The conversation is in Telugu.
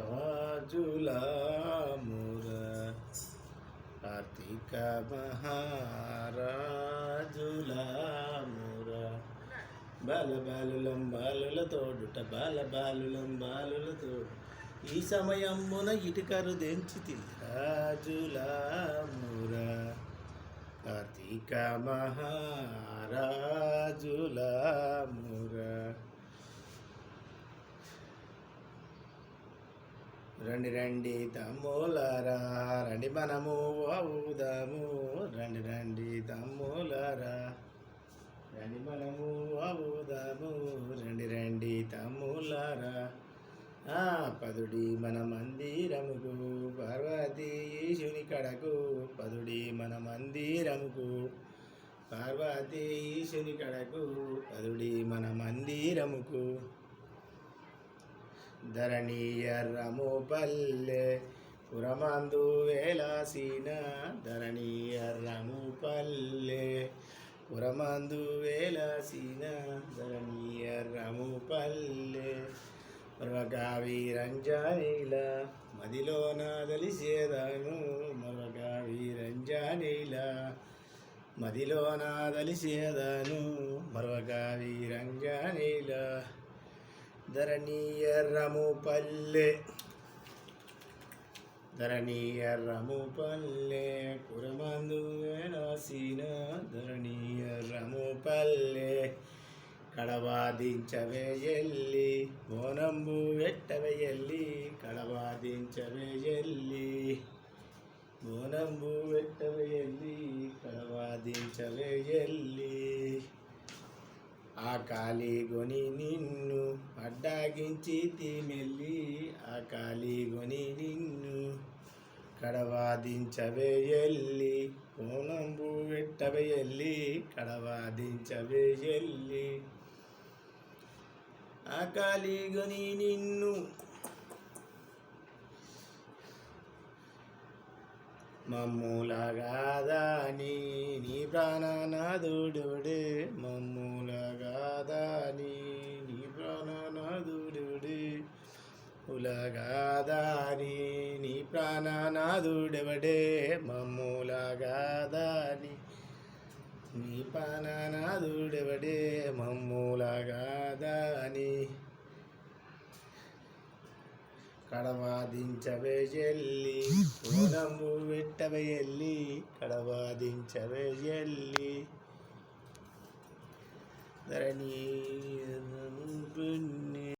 రాజుల ముర. కార్తీక మహారాజుల బాల బాలులం బాలుల తోడుట బాల బాలులం బాలుల తోడు ఈ సమయమున ఇటుకరు దెంచితి రాజుల ముర. కార్తీక మహారాజుల రండి రండి తమ్ములారా రండి మనము అవుదాము. రండి రండి తమ్ములారా రండి మనము అవుదాము. రండి రండి తమ్ములారా ఆ పదుడి మన మందిరముకు పార్వతీ ఈశుని కడకు. పదుడి మన మందిరముకు పార్వతీ ఈశుని కడకు. పదుడి మన మందిరముకు ధరణీయర్రము పల్లె పురమందు వేలాసిన ధరణీయర్రము పల్లె పురమందు వేలాసిన ధరణీయర్రము పల్లె మరొకవి రంజానీల మదిలోన దలిసేదాను మరొకవి రంజానీల మదిలోన దలిసేదాను మరొకవి రంజానీల ధరణీయరము పల్లె ధరణీయరము పల్లె కురమందు వేలాసిన ధరణీయరము పల్లె కడవాదించవే ఎల్లి మోనంబు వెట్టవే ఎల్లి కడవాదించవే ఎల్లి. మోనంబు వెట్టవే ఎల్లి కడవాదించవే ఎల్లి. ఆ కాలిగొని నిన్ను అడ్డాగించి తీమెల్లి ఆ కాలిగొని నిన్ను కడవాదించవే ఎల్లి కోనంబు వెట్టవే ఎల్లి కడవాదించవే ఎల్లి. ఆ కాలిగొని నిన్ను మమ్ములగాదాని నీ ప్రాణనాథుడు ఉలగాదాని నీ ప్రాణనాథుడెవడే? మమ్ములగాదాని నీ ప్రాణనాథుడెవడే? మమ్ములగాదాని. కడవాదించవే ఎల్లి కోనము వెట్టవే ఎల్లి కడవాదించవే ఎల్లి ధరణి